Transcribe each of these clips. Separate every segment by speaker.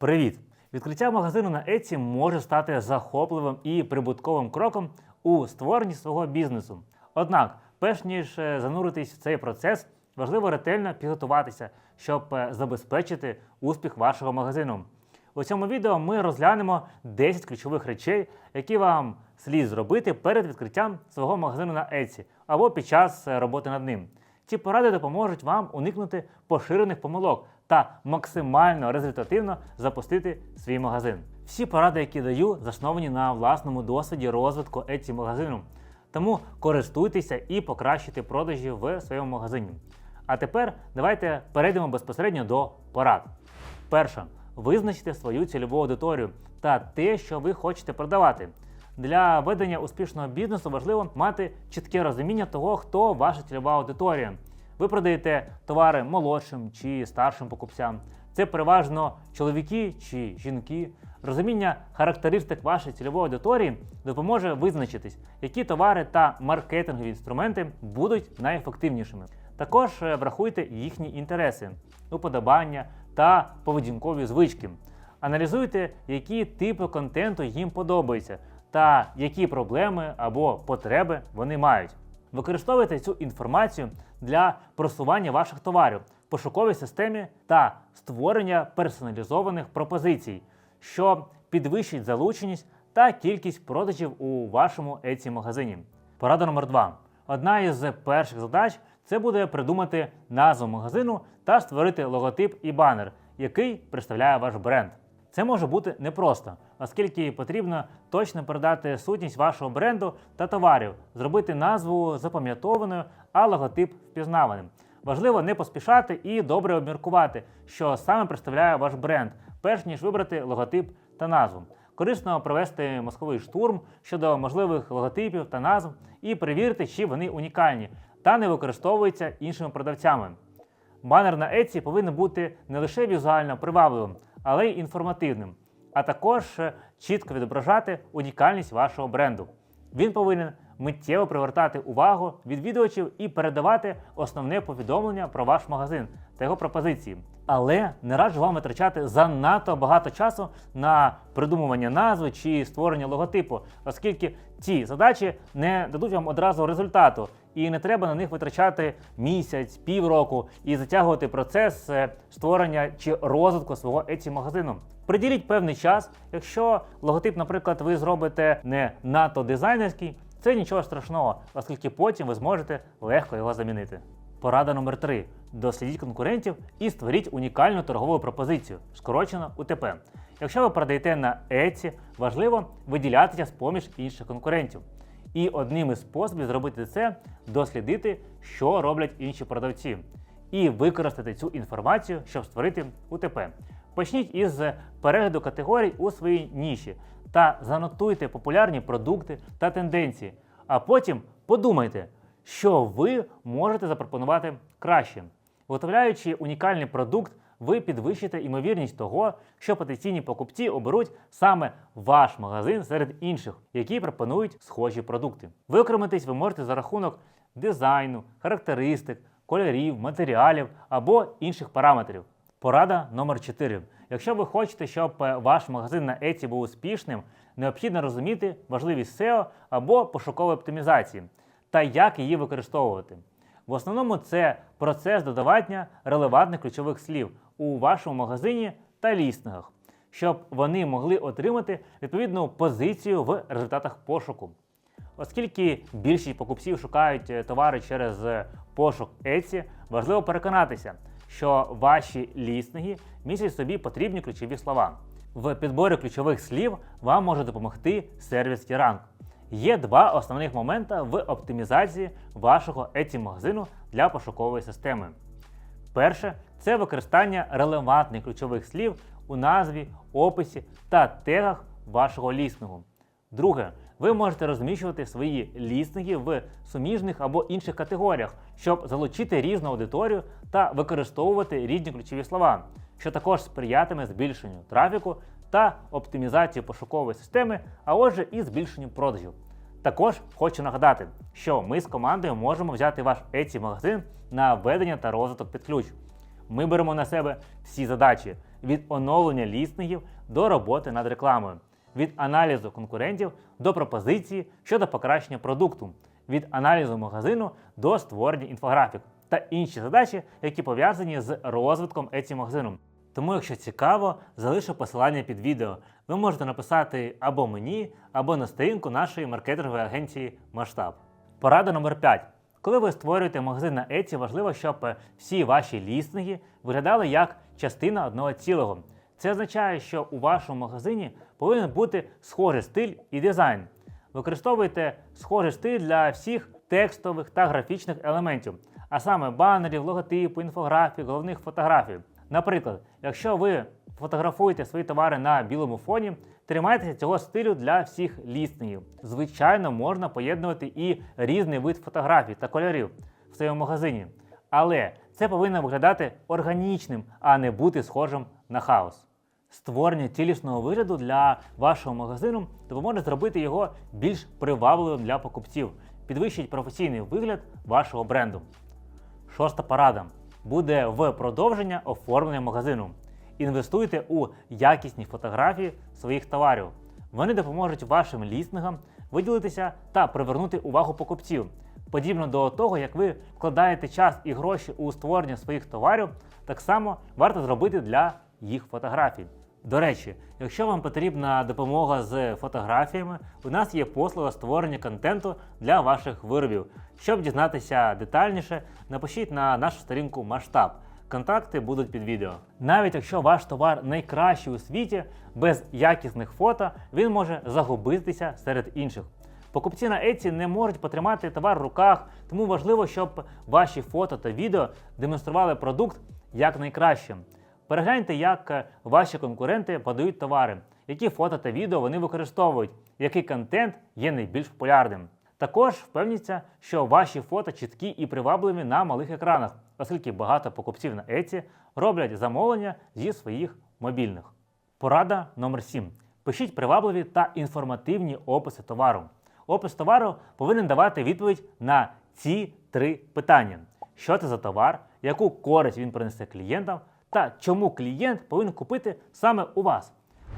Speaker 1: Привіт! Відкриття магазину на Etsy може стати захопливим і прибутковим кроком у створенні свого бізнесу. Однак, перш ніж е, зануритись в цей процес, важливо ретельно підготуватися, щоб е, забезпечити успіх вашого магазину. У цьому відео ми розглянемо 10 ключових речей, які вам слід зробити перед відкриттям свого магазину на Etsy або під час е, роботи над ним. Ці поради допоможуть вам уникнути поширених помилок та максимально результативно запустити свій магазин. Всі поради, які даю, засновані на власному досвіді розвитку Etsy магазину. Тому користуйтеся і покращуйте продажі в своєму магазині. А тепер давайте перейдемо безпосередньо до порад. Перше, визначте свою цільову аудиторію та те, що ви хочете продавати. Для ведення успішного бізнесу важливо мати чітке розуміння того, хто ваша цільова аудиторія. Ви продаєте товари молодшим чи старшим покупцям. Це переважно чоловіки чи жінки. Розуміння характеристик вашої цільової аудиторії допоможе визначитись, які товари та маркетингові інструменти будуть найефективнішими. Також е, врахуйте їхні інтереси, уподобання та поведінкові звички. Аналізуйте, які типи контенту їм подобаються та які проблеми або потреби вони мають. Використовуйте цю інформацію для просування ваших товарів в пошуковій системі та створення персоналізованих пропозицій, що підвищить залученість та кількість продажів у вашому Etsy магазині. Порада номер 2 Одна із перших задач це буде придумати назву магазину та створити логотип і банер, який представляє ваш бренд. Це може бути непросто, оскільки потрібно точно передати сутність вашого бренду та товарів, зробити назву запам'ятованою, а логотип впізнаваним. Важливо не поспішати і добре обміркувати, що саме представляє ваш бренд, перш ніж вибрати логотип та назву. Корисно провести мозковий штурм щодо можливих логотипів та назв і перевірити, чи вони унікальні та не використовуються іншими продавцями. Банер на Etsy повинен бути не лише візуально привабливим, але й інформативним, а також е, чітко відображати унікальність вашого бренду. Він повинен миттєво привертати увагу відвідувачів і передавати основне повідомлення про ваш магазин та його пропозиції. Але не раджу вам витрачати занадто багато часу на придумування назви чи створення логотипу, оскільки ці задачі не дадуть вам одразу результату, і не треба на них витрачати місяць, півроку і затягувати процес е, створення чи розвитку свого Etsy магазину. Приділіть певний час, якщо логотип, наприклад, ви зробите не надто дизайнерський, це нічого страшного, оскільки потім ви зможете легко його замінити. Порада номер 3 Дослідіть конкурентів і створіть унікальну торгову пропозицію, скорочено УТП. Якщо ви продаєте на Etsy, важливо виділятися з поміж інших конкурентів. І одним із способів зробити це дослідити, що роблять інші продавці, і використати цю інформацію, щоб створити УТП. Почніть із перегляду категорій у своїй ніші та занотуйте популярні продукти та тенденції. А потім подумайте, що ви можете запропонувати краще. Виготовляючи унікальний продукт, ви підвищите ймовірність того, що потенційні покупці оберуть саме ваш магазин серед інших, які пропонують схожі продукти. Виокремитись ви можете за рахунок дизайну, характеристик, кольорів, матеріалів або інших параметрів. Порада номер 4. Якщо ви хочете, щоб е, ваш магазин на Etsy був успішним, необхідно розуміти важливість SEO або пошукової оптимізації та як її використовувати. В основному це процес додавання релевантних ключових слів у вашому магазині та лістингах, щоб вони могли отримати відповідну позицію в результатах пошуку. Оскільки більшість покупців шукають е, товари через е, пошук Etsy, важливо переконатися, що ваші лістинги містять собі потрібні ключові слова. В підборі ключових слів вам може допомогти сервіс T-Rank. Є два основних моменти в оптимізації вашого Etsy магазину для пошукової системи. Перше це використання релевантних ключових слів у назві, описі та тегах вашого лістингу. Друге, ви можете розміщувати свої лістинги в суміжних або інших категоріях, щоб залучити різну аудиторію та використовувати різні ключові слова, що також сприятиме збільшенню трафіку та оптимізації пошукової системи, а отже, і збільшенню продажів. Також хочу нагадати, що ми з командою можемо взяти ваш Etsy магазин на ведення та розвиток під ключ. Ми беремо на себе всі задачі від оновлення лістингів до роботи над рекламою, від аналізу конкурентів до пропозиції щодо покращення продукту, від аналізу магазину до створення інфографік та інші задачі, які пов'язані з розвитком еці магазину. Тому, якщо цікаво, залишу посилання під відео. Ви можете написати або мені, або на сторінку нашої маркетингової агенції Масштаб. Порада номер 5. Коли ви створюєте магазин на Etsy, важливо, щоб всі ваші лістинги виглядали як частина одного цілого. Це означає, що у вашому магазині повинен бути схожий стиль і дизайн. Використовуйте схожий стиль для всіх текстових та графічних елементів, а саме банерів, логотипу, інфографій, головних фотографій. Наприклад, якщо ви фотографуєте свої товари на білому фоні, тримайтеся цього стилю для всіх лістингів. Звичайно, можна поєднувати і різний вид фотографій та кольорів в своєму магазині. Але це повинно виглядати органічним, а не бути схожим на хаос. Створення цілісного вигляду для вашого магазину допоможе зробити його більш привабливим для покупців, підвищить професійний вигляд вашого бренду. Шоста порада буде в продовження оформлення магазину. Інвестуйте у якісні фотографії своїх товарів. Вони допоможуть вашим лістингам виділитися та привернути увагу покупців. Подібно до того, як ви вкладаєте час і гроші у створення своїх товарів, так само варто зробити для їх фотографій. До речі, якщо вам потрібна допомога з фотографіями, у нас є послуга створення контенту для ваших виробів. Щоб дізнатися детальніше, напишіть на нашу сторінку масштаб. Контакти будуть під відео. Навіть якщо ваш товар найкращий у світі, без якісних фото він може загубитися серед інших. Покупці на Etsy не можуть потримати товар в руках, тому важливо, щоб ваші фото та відео демонстрували продукт як найкраще. Перегляньте, як е, ваші конкуренти подають товари, які фото та відео вони використовують, який контент є найбільш популярним. Також впевніться, що ваші фото чіткі і привабливі на малих екранах, оскільки багато покупців на Etsy роблять замовлення зі своїх мобільних. Порада номер 7. Пишіть привабливі та інформативні описи товару. Опис товару повинен давати відповідь на ці три питання: що це за товар, яку користь він принесе клієнтам, та чому клієнт повинен купити саме у вас.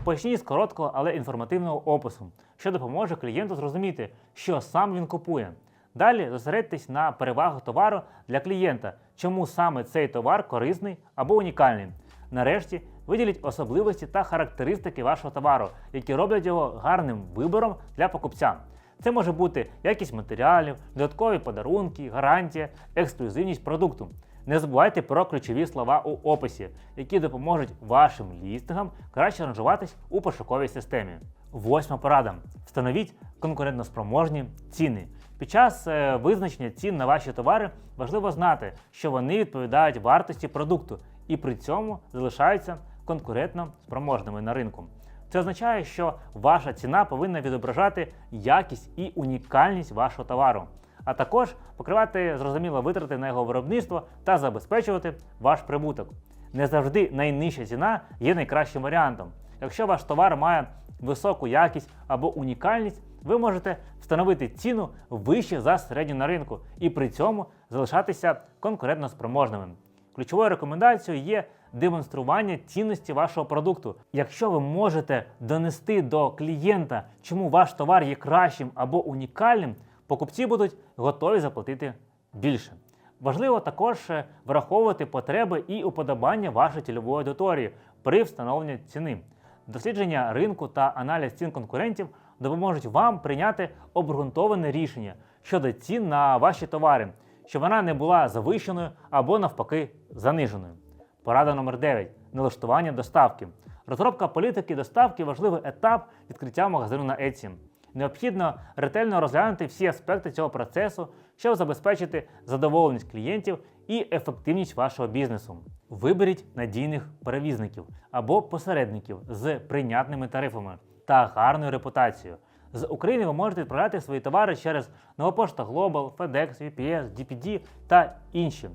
Speaker 1: Почніть з короткого, але інформативного опису, що допоможе клієнту зрозуміти, що сам він купує. Далі зосередьтесь на перевагах товару для клієнта, чому саме цей товар корисний або унікальний. Нарешті виділіть особливості та характеристики вашого товару, які роблять його гарним вибором для покупця. Це може бути якість матеріалів, додаткові подарунки, гарантія, ексклюзивність продукту. Не забувайте про ключові слова у описі, які допоможуть вашим лістингам краще ранжуватись у пошуковій системі. Восьма порада. Встановіть конкурентноспроможні ціни. Під час е, визначення цін на ваші товари важливо знати, що вони відповідають вартості продукту і при цьому залишаються конкурентно спроможними на ринку. Це означає, що ваша ціна повинна відображати якість і унікальність вашого товару, а також покривати зрозуміло витрати на його виробництво та забезпечувати ваш прибуток. Не завжди найнижча ціна є найкращим варіантом. Якщо ваш товар має високу якість або унікальність, ви можете встановити ціну вище за середню на ринку і при цьому залишатися конкурентно спроможними. Ключовою рекомендацією є демонстрування цінності вашого продукту. Якщо ви можете донести до клієнта, чому ваш товар є кращим або унікальним, покупці будуть готові заплатити більше. Важливо також е, враховувати потреби і уподобання вашої цільової аудиторії при встановленні ціни. Дослідження ринку та аналіз цін конкурентів допоможуть вам прийняти обґрунтоване рішення щодо цін на ваші товари, щоб вона не була завищеною або навпаки заниженою. Порада номер 9. Налаштування доставки. Розробка політики доставки важливий етап відкриття магазину на Etsy. Необхідно ретельно розглянути всі аспекти цього процесу, щоб забезпечити задоволеність клієнтів і ефективність вашого бізнесу. Виберіть надійних перевізників або посередників з прийнятними тарифами та гарною репутацією. З України ви можете відправляти свої товари через Новопошта Global, FedEx, UPS, DPD та інші.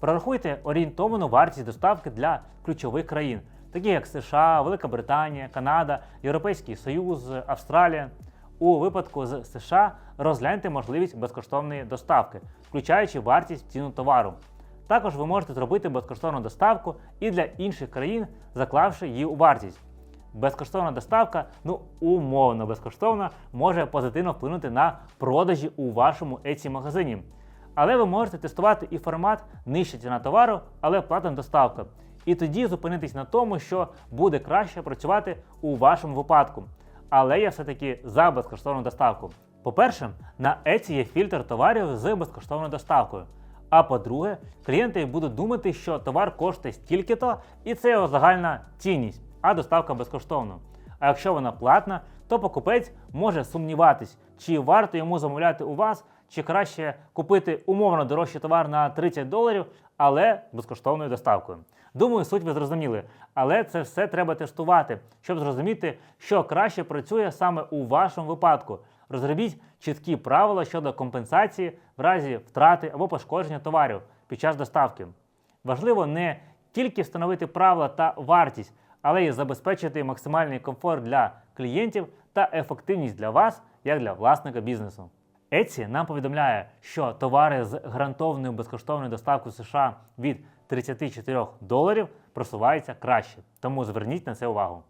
Speaker 1: Прорахуйте орієнтовану вартість доставки для ключових країн, такі як США, Велика Британія, Канада, Європейський Союз, Австралія. У випадку з США розгляньте можливість безкоштовної доставки, включаючи вартість ціну товару. Також ви можете зробити безкоштовну доставку і для інших країн, заклавши її у вартість. Безкоштовна доставка, ну умовно безкоштовна, може позитивно вплинути на продажі у вашому Etsy магазині. Але ви можете тестувати і формат нижча ціна товару, але платна доставка. І тоді зупинитись на тому, що буде краще працювати у вашому випадку. Але я все-таки за безкоштовну доставку. По-перше, на Etsy є фільтр товарів з безкоштовною доставкою. А по-друге, клієнти будуть думати, що товар коштує стільки-то, і це його загальна цінність, а доставка безкоштовна. А якщо вона платна, то покупець може сумніватись, чи варто йому замовляти у вас, чи краще купити умовно дорожчий товар на 30 доларів, але безкоштовною доставкою. Думаю, суть ви зрозуміли, але це все треба тестувати, щоб зрозуміти, що краще працює саме у вашому випадку. Розробіть чіткі правила щодо компенсації в разі втрати або пошкодження товарів під час доставки. Важливо не тільки встановити правила та вартість, але й забезпечити максимальний комфорт для клієнтів та ефективність для вас, як для власника бізнесу. Etsy нам повідомляє, що товари з гарантованою безкоштовною доставкою США від 34 доларів просуваються краще, тому зверніть на це увагу.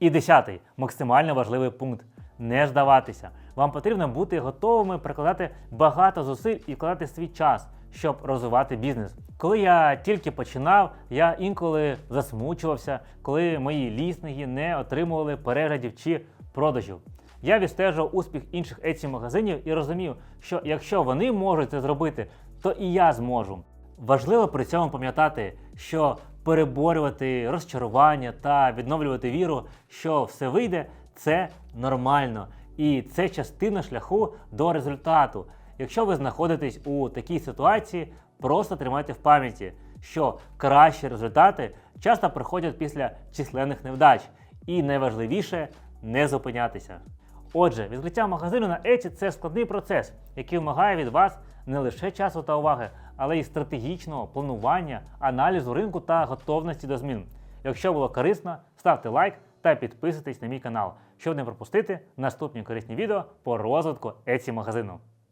Speaker 1: І десятий максимально важливий пункт не здаватися. Вам потрібно бути готовими прикладати багато зусиль і вкладати свій час, щоб розвивати бізнес. Коли я тільки починав, я інколи засмучувався, коли мої лісниги не отримували переглядів чи продажів. Я відстежував успіх інших Etsy магазинів і розумів, що якщо вони можуть це зробити, то і я зможу. Важливо при цьому пам'ятати, що переборювати розчарування та відновлювати віру, що все вийде, це нормально. І це частина шляху до результату. Якщо ви знаходитесь у такій ситуації, просто тримайте в пам'яті, що кращі результати часто приходять після численних невдач, і найважливіше не зупинятися. Отже, відкриття магазину на Etsy – це складний процес, який вимагає від вас не лише часу та уваги, але й стратегічного планування, аналізу ринку та готовності до змін. Якщо було корисно, ставте лайк та підписуйтесь на мій канал, щоб не пропустити наступні корисні відео по розвитку еці магазину.